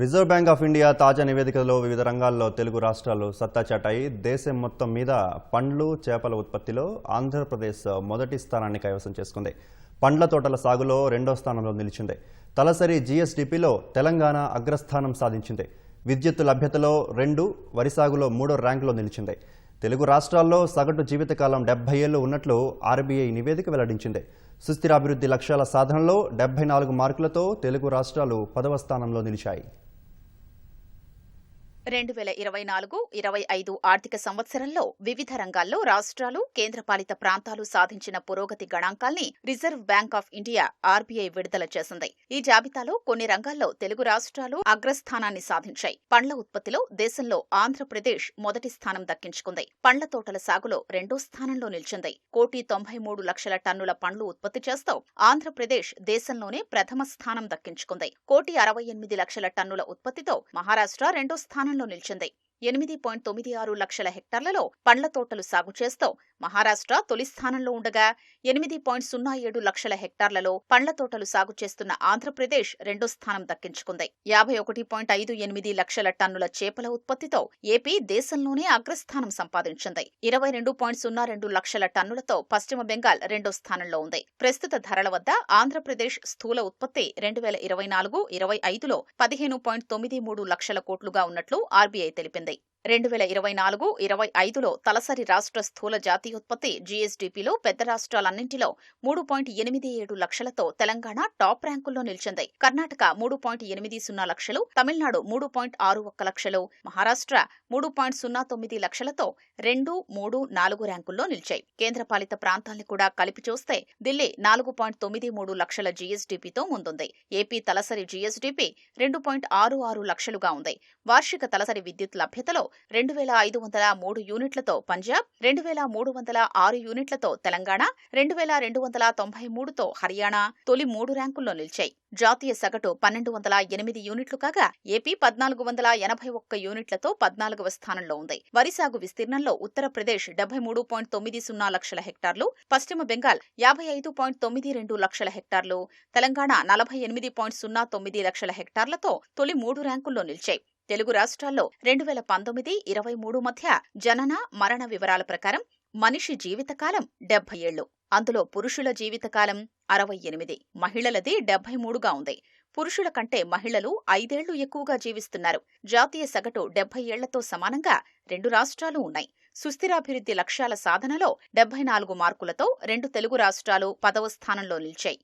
Reserve bank of India తాజా నివేదికలో వివిధ రంగాల్లో తెలుగు రాష్ట్రాలు సత్తా చాటాయి. దేశం మొత్తం మీద పండ్లు చేపల ఉత్పత్తిలో ఆంధ్రప్రదేశ్ మొదటి స్థానాన్ని కైవసం చేసుకుంది. పండ్ల తోటల సాగులో రెండో స్థానంలో నిలిచింది. తలసరి జీఎస్డిపిలో తెలంగాణ అగ్రస్థానం సాధించింది. విద్యుత్ లభ్యతలో రెండు వరి సాగులో మూడో ర్యాంకులో నిలిచింది. తెలుగు రాష్ట్రాల్లో సగటు జీవితకాలం డెబ్బై ఏళ్ళు ఉన్నట్లు ఆర్బీఐ నివేదిక వెల్లడించింది. సుస్థిరాభివృద్ధి లక్ష్యాల సాధనలో డెబ్బై నాలుగు మార్కులతో తెలుగు రాష్ట్రాలు పదవ స్థానంలో నిలిచాయి. రెండు వేల ఇరవై నాలుగు ఇరవై ఐదు ఆర్థిక సంవత్సరంలో వివిధ రంగాల్లో రాష్ట్రాలు కేంద్రపాలిత ప్రాంతాలు సాధించిన పురోగతి గణాంకాల్ని Reserve Bank of India RBI విడుదల చేసింది. ఈ జాబితాలో కొన్ని రంగాల్లో తెలుగు రాష్ట్రాలు అగ్రస్థానాన్ని సాధించాయి. పండ్ల ఉత్పత్తిలో దేశంలో ఆంధ్రప్రదేశ్ మొదటి స్థానం దక్కించుకుంది. పండ్ల తోటల సాగులో రెండో స్థానంలో నిలిచింది. కోటి తొంభై మూడు లక్షల టన్నుల పండ్లు ఉత్పత్తి చేస్తూ ఆంధ్రప్రదేశ్ దేశంలోనే ప్రథమ స్థానం దక్కించుకుంది. కోటి అరవై ఎనిమిది లక్షల టన్నుల ఉత్పత్తితో మహారాష్ట్ర రెండో స్థానంలో నిలిచింది. ఎనిమిది పాయింట్ తొమ్మిది ఆరు లక్షల హెక్టార్లలో పండ్ల తోటలు సాగు చేస్తూ మహారాష్ట్ర తొలి స్థానంలో ఉండగా ఎనిమిది పాయింట్ సున్నా ఏడు లక్షల హెక్టార్లలో పండ్ల తోటలు సాగు చేస్తున్న ఆంధ్రప్రదేశ్ రెండో స్థానం దక్కించుకుంది. యాభై ఒకటి పాయింట్ ఐదు ఎనిమిది లక్షల టన్నుల చేపల ఉత్పత్తితో ఏపీ దేశంలోనే అగ్రస్థానం సంపాదించింది. ఇరవై రెండు పాయింట్ సున్నా రెండు లక్షల టన్నులతో పశ్చిమ బెంగాల్ రెండో స్థానంలో ఉంది. ప్రస్తుత ధరల వద్ద ఆంధ్రప్రదేశ్ స్థూల ఉత్పత్తి రెండు వేల ఇరవై నాలుగు ఇరవై ఐదులో పదిహేను పాయింట్ తొమ్మిది మూడు లక్షల కోట్లుగా ఉన్నట్లు ఆర్బీఐ తెలిపింది. రెండు వేల ఇరవై నాలుగు ఇరవై ఐదులో తలసరి రాష్ట్ర స్థూల జాతీయోత్పత్తి జీఎస్డీపీలో పెద్ద రాష్ట్రాలన్నింటిలో మూడు పాయింట్ ఎనిమిది ఏడు లక్షలతో తెలంగాణ టాప్ ర్యాంకుల్లో నిలిచింది. కర్ణాటక మూడు పాయింట్ ఎనిమిది సున్నా లక్షలు తమిళనాడు మూడు పాయింట్ ఆరు ఒక్క లక్షలు మహారాష్ట్ర మూడు పాయింట్ సున్నా తొమ్మిది లక్షలతో రెండు మూడు నాలుగు ర్యాంకుల్లో నిలిచాయి. కేంద్రపాలిత ప్రాంతాల్ని కూడా కలిపి చూస్తే ఢిల్లీ నాలుగు పాయింట్ తొమ్మిది మూడు లక్షల జీఎస్డీపీతో ముందుంది. ఏపీ తలసరి జీఎస్డీపీ రెండు పాయింట్ ఆరు ఆరు లక్షలుగా ఉంది. వార్షిక తలసరి విద్యుత్ లభ్యతలో రెండు వేల ఐదు వందల మూడు యూనిట్లతో పంజాబ్ రెండు వేల మూడు వందల ఆరు యూనిట్లతో తెలంగాణ రెండు వేల రెండు వందల తొంభై మూడుతో హర్యానా తొలి మూడు ర్యాంకుల్లో నిలిచాయి. జాతీయ సగటు పన్నెండు వందల ఎనిమిది యూనిట్లు కాగా ఏపీ పద్నాలుగు వందల ఎనభై ఒక్క యూనిట్లతో పద్నాలుగవ స్థానంలో ఉంది. వరి సాగు విస్తీర్ణంలో ఉత్తరప్రదేశ్ డెబ్బై మూడు పాయింట్ తొమ్మిది సున్నా లక్షల హెక్టార్లు పశ్చిమ బెంగాల్ యాభై ఐదు పాయింట్ తొమ్మిది రెండు లక్షల హెక్టార్లు తెలంగాణ నలభై ఎనిమిది పాయింట్ సున్నా తొమ్మిది లక్షల హెక్టార్లతో తొలి మూడు ర్యాంకుల్లో నిలిచాయి. తెలుగు రాష్ట్రాల్లో రెండు వేల పంతొమ్మిది ఇరవై మూడు మధ్య జనన మరణ వివరాల ప్రకారం మనిషి జీవితకాలం డెబ్బై ఏళ్ళు అందులో పురుషుల జీవితకాలం అరవై ఎనిమిది. మహిళలది డెబ్బై మూడుగా ఉంది. పురుషుల కంటే మహిళలు ఐదేళ్ళు ఎక్కువగా జీవిస్తున్నారు. జాతీయ సగటు డెబ్బై ఏళ్ళతో సమానంగా రెండు రాష్ట్రాలు ఉన్నాయి. సుస్థిరాభివృద్ధి లక్ష్యాల సాధనలో డెబ్బై నాలుగు మార్కులతో రెండు తెలుగు రాష్ట్రాలు పదవ స్థానంలో నిలిచాయి.